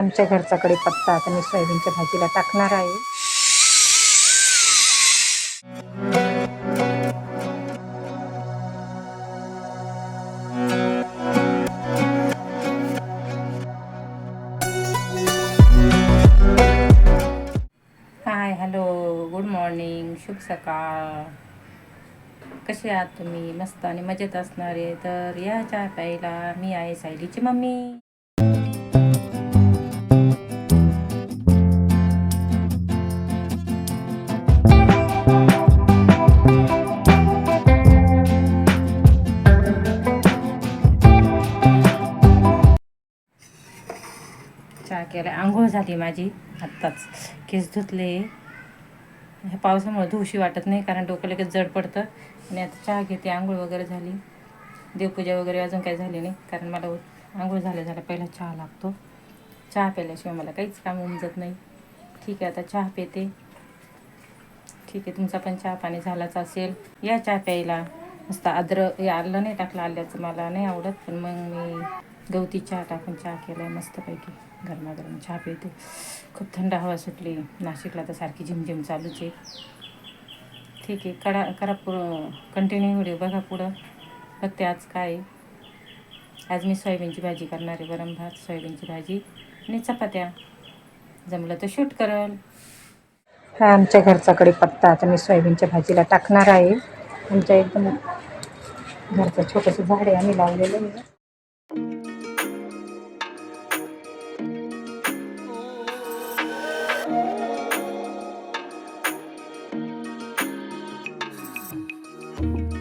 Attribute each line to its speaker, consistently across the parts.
Speaker 1: आमच्या घरचा पत्ता आता मी सोयाबीनच्या भाजीला टाकणार आहे. हाय हॅलो गुड मॉर्निंग शुभ सकाळ. कसे आहात तुम्ही? मस्त आणि मजेत असणारे. तर या चहा प्यायला मी आहे सायलीची मम्मी. चहा केला. आंघोळ झाली माझी आत्ताच. केस धुतले. ह्या पावसामुळे धुशी वाटत नाही कारण डोकं लगेच जड पडतं. आणि आता चहा घेते. आंघोळ वगैरे झाली. देवपूजा वगैरे अजून काही झाली नाही कारण मला उ- आंघोळ झाल्या झाल्या पहिला चहा लागतो. चहा प्यायल्याशिवाय मला काहीच काम उमजत नाही. ठीक आहे आता चहा पिते. ठीक आहे तुमचा पण चहा पाणी झालाच असेल. या चहा प्यायला. मस्त आद्र हे आलं नाही टाकलं आल्याचं मला नाही आवडत. पण मग मी गवती चहा टाकून चहा केला आहे मस्तपैकी गरमागरम चहा पिते. खूप थंड हवा सुटली नाशिकला तर सारखी झिमझिम चालूच आहे. ठीक आहे करा करा पुढं कंटिन्यू व्हिडिओ बघा पुढं. बघते आज काय? आहे. आज मी सोयाबीनची भाजी करणार आहे गरम भात सोयाबीनची भाजी आणि चपात्या. जमलं तर शूट करल हा आमच्या घरचा पत्ता आता मी सोयाबीनच्या भाजीला टाकणार आहे. आमच्या एकदम घरचं छोटंसं झाड आहे आम्ही लावलेलं आहे. Bye.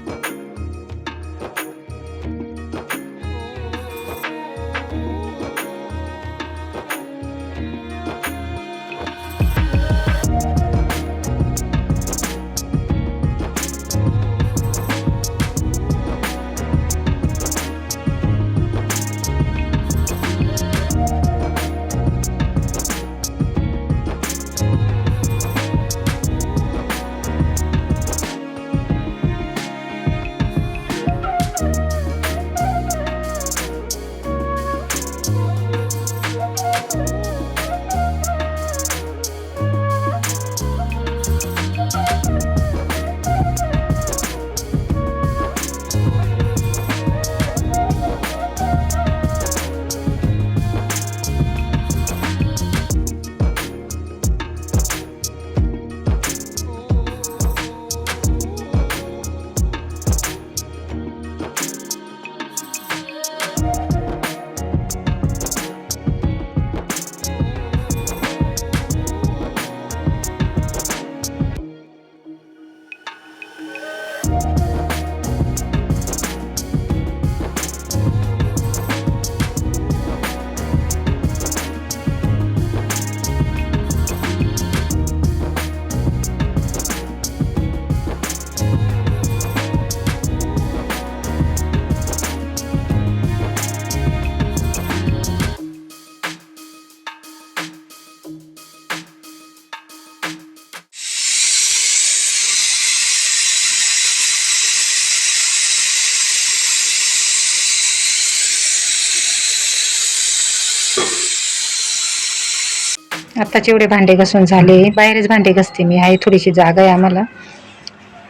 Speaker 1: आत्ताचे एवढे भांडे घासून झाले. बाहेरच भांडे घासते मी. आहे थोडीशी जागा आहे आम्हाला.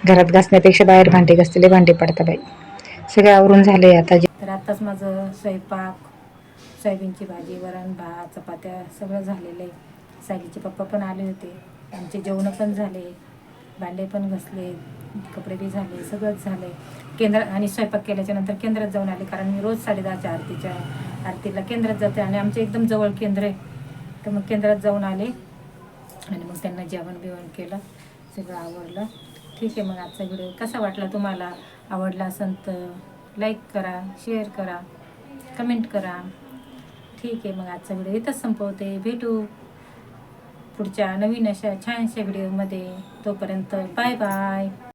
Speaker 1: घरात घासण्यापेक्षा बाहेर भांडे घासलेले भांडे पडतात बाई. सगळं आवरून झाले आता तर आताच माझं स्वयंपाक सोयाबीनची भाजी वरण भात चपात्या सगळं झालेलं आहे. सायलीचे पप्पा पण आले होते. आमचे जेवणं पण झाले. भांडे पण घसले. कपडे बी झाले. सगळंच झाले केंद्र आणि स्वयंपाक केल्याच्यानंतर केंद्रात जाऊन आले. कारण मी रोज साडेदहाच्या आरतीच्या आरतीला केंद्रात जाते आणि आमच्या एकदम जवळ केंद्र आहे. तर मग केंद्रात जाऊन आले. आणि मग त्यांना जेवण बिवण केलं. सगळं आवडलं ठीक आहे मग आजचा व्हिडिओ कसा वाटला तुम्हाला? आवडला असेल तर लाईक करा शेअर करा कमेंट करा. ठीक आहे मग आजचा व्हिडिओ इथंच संपवते. भेटू पुढच्या नवीन अशा छानशा व्हिडिओमध्ये. तोपर्यंत बाय बाय